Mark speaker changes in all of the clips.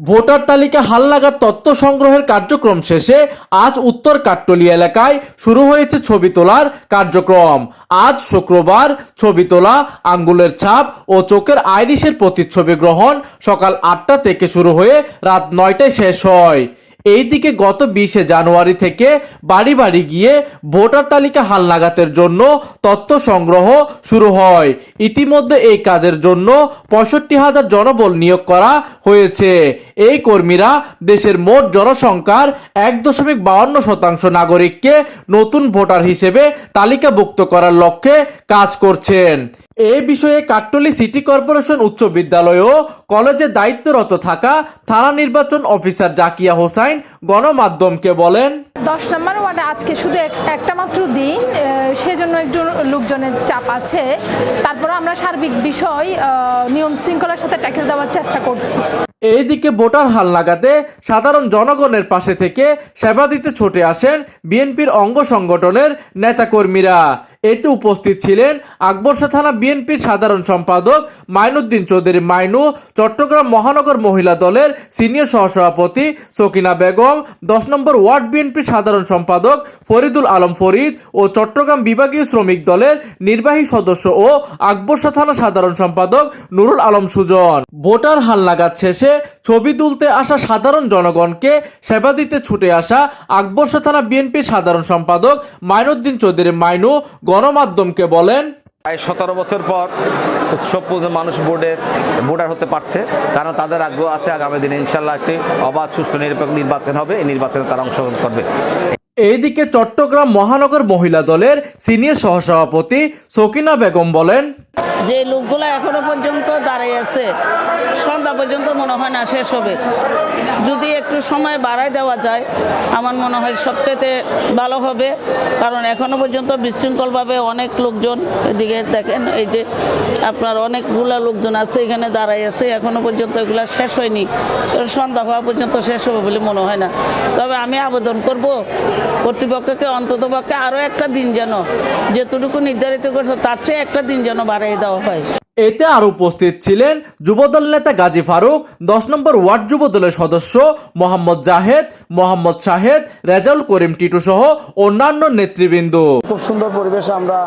Speaker 1: Voter তালিকা হালনাগাদ তত্ত্ব সংগ্রহের কার্যক্রম শেষে আজ উত্তর কাট্টলি এলাকায় শুরু হয়েছে ছবি তোলার কার্যক্রম। আজ শুক্রবার ছবি তোলা, আঙ্গুলের ছাপ ও চোখের আইরিশের প্রতিচ্ছবি গ্রহণ সকাল আটটা থেকে শুরু হয়ে রাত নয়টায় শেষ হয়। এইদিকে গত বিশে জানুয়ারি থেকে বাড়ি বাড়ি গিয়ে ভোটার তালিকা হালনাগাতের জন্য তথ্য সংগ্রহ শুরু হয়। ইতিমধ্যে এই কাজের জন্য পঁয়ষট্টি হাজার জনবল নিয়োগ করা হয়েছে। এই কর্মীরা দেশের মোট জনসংখ্যার এক দশমিক বাউন্ন শতাংশ নাগরিককে নতুন ভোটার হিসেবে তালিকাভুক্ত করার লক্ষ্যে কাজ করছেন। এ বিষয়ে কাট্টলি সিটি কর্পোরেশন উচ্চ বিদ্যালয় ও কলেজে দায়িত্বরত থাকা থানা নির্বাচন অফিসার জাকিয়া হোসাইন গণমাধ্যমকে বলেন।
Speaker 2: দশ নম্বর ওয়ার্ডে আজকে শুধু একটা মাত্র দিন সেজন্য একটু লোকজনের চাপ আছে। তারপরে আমরা সার্বিক বিষয় নিয়ম শৃঙ্খলার সাথে ট্যাকেল দেওয়ার চেষ্টা করছি।
Speaker 1: এইদিকে ভোটার হাল লাগাতে সাধারণ জনগণের পাশে থেকে সেবা দিতে ছুটে আসেন বিএনপির অঙ্গ সংগঠনের নেতাকর্মীরা। এতে উপস্থিত ছিলেন আকবরশা থানা বিএনপির সাধারণ সম্পাদক মাইনুদ্দিন চৌধুরী মাইনু, চট্টগ্রাম মহানগর মহিলা দলের সিনিয়র সহসভাপতি সকিনা বেগম, দশ নম্বর ওয়ার্ড বিএনপির সাধারণ সম্পাদক ফরিদুল আলম ফরিদ ও চট্টগ্রাম বিভাগীয় শ্রমিক দলের নির্বাহী সদস্য ও আকবরশা থানা সাধারণ সম্পাদক নুরুল আলম সুজন। ভোটার হালনাগাদ শেষে ছবি তুলতে আসা সাধারণ জনগণকে সেবা দিতে ছুটে আসা আকবরশা থানা বিএনপির সাধারণ সম্পাদক মাইনুদ্দিন চৌধুরী মাইনু গণমাধ্যমকে বলেন
Speaker 3: প্রায় সতেরো বছর পর উৎসব পূর্ণ মানুষ বোর্ডের ভোটার হতে পারছে কারণ তাদের আগ্রহ আছে আগামী দিনে ইনশাল্লাহ একটি অবাধ সুষ্ঠু নিরপেক্ষ নির্বাচন হবে এই নির্বাচনে তারা অংশগ্রহণ করবে।
Speaker 1: এইদিকে চট্টগ্রাম মহানগর মহিলা দলের সিনিয়র সহসভাপতি সকিনা বেগম বলেন
Speaker 4: যে লোকগুলো এখনও পর্যন্ত দাঁড়িয়ে আছে সন্ধ্যা পর্যন্ত মনে হয় না শেষ হবে। সময় বাড়ায় দেওয়া যায়, আমার মনে হয় সবচেয়ে ভালো হবে। কারণ এখনও পর্যন্ত বিশৃঙ্খলভাবে অনেক লোকজন এদিকে দেখেন, এই যে আপনার অনেকগুলা লোকজন আছে, এখানে দাঁড়াই আছে, এখনও পর্যন্ত এগুলো শেষ হয়নি। সন্ধ্যা হওয়া পর্যন্ত শেষ হবে বলে মনে হয় না। তবে আমি আবেদন করব, কর্তৃপক্ষকে অন্তত পক্ষে আরও একটা দিন যেন যেটুকু নির্ধারিত করছে, তার চেয়ে একটা দিন যেন বাড়িয়ে দেওয়া হয়।
Speaker 1: এতে আর উপস্থিত ছিলেন যুবদল নেতা গাজী ফারুক, দশ নম্বর ওয়ার্ড যুবদলের সদস্য মোহাম্মদ জাহেদ, মোহাম্মদ শাহেদ, রেজাউল করিম টিটু সহ অন্যান্য নেতৃবৃন্দ।
Speaker 5: খুব সুন্দর পরিবেশে আমরা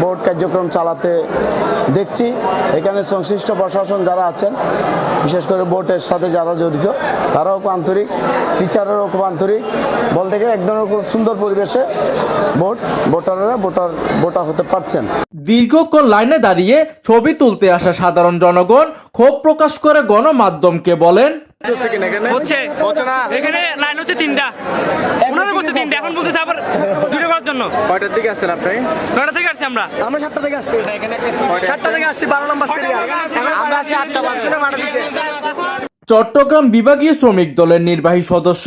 Speaker 5: ভোট কার্যক্রম চালাতে দেখছি। এখানে সংশ্লিষ্ট প্রশাসন যারা আছেন বিশেষ করে ভোটের সাথে যারা জড়িত তারাও খুব আন্তরিক টিচারেরও খুব আন্তরিক। বলতে গেলে একদম খুব সুন্দর পরিবেশে ভোট ভোটাররা ভোটার ভোটার হতে পারছেন।
Speaker 1: দীর্ঘক্ষণ লাইনে দাঁড়িয়ে ছবি তুলতে আসা সাধারণ জনগণ ক্ষোভ প্রকাশ করে গণমাধ্যমকে বলেন
Speaker 6: হচ্ছে এখানে লাইন হচ্ছে তিনটা। ওনারা তিনটা এখন বলতেছে আবার জন্য?
Speaker 7: কয়টার দিকে আসছেন আপনি?
Speaker 6: নয়টা থেকে আসছি আমরা।
Speaker 7: আমরা সাতটা থেকে আসছি। সাতটা থেকে আসছি বারো নম্বর সিরিয়াল আমরা আসছি আটটা
Speaker 1: চট্টগ্রাম বিভাগীয় শ্রমিক দলের নির্বাহী সদস্য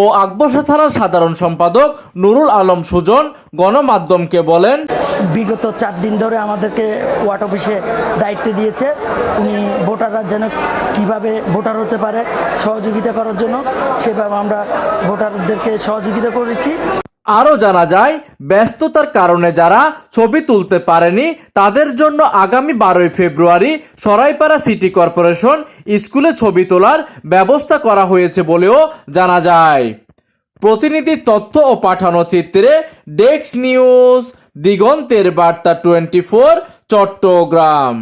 Speaker 1: ও আকবরশা থানার সাধারণ সম্পাদক নুরুল আলম সুজন গণমাধ্যমকে বলেন
Speaker 8: বিগত চার দিন ধরে আমাদেরকে ওয়ার্ড অফিসে দায়িত্ব দিয়েছে। উনি ভোটাররা যেন কীভাবে ভোটার হতে পারে সহযোগিতা করার জন্য সেভাবে আমরা ভোটারদেরকে সহযোগিতা করেছি।
Speaker 1: আরও জানা যায়, ব্যস্ততার কারণে যারা ছবি তুলতে পারেনি, তাদের জন্য আগামী বারোই ফেব্রুয়ারি সরাইপাড়া সিটি কর্পোরেশন স্কুলে ছবি তোলার ব্যবস্থা করা হয়েছে বলেও জানা যায়। প্রতিনিধি তথ্য ও পাঠানো চিত্রে ডেক্স নিউজ, দিগন্তের বার্তা টোয়েন্টি ফোর চট্টগ্রাম।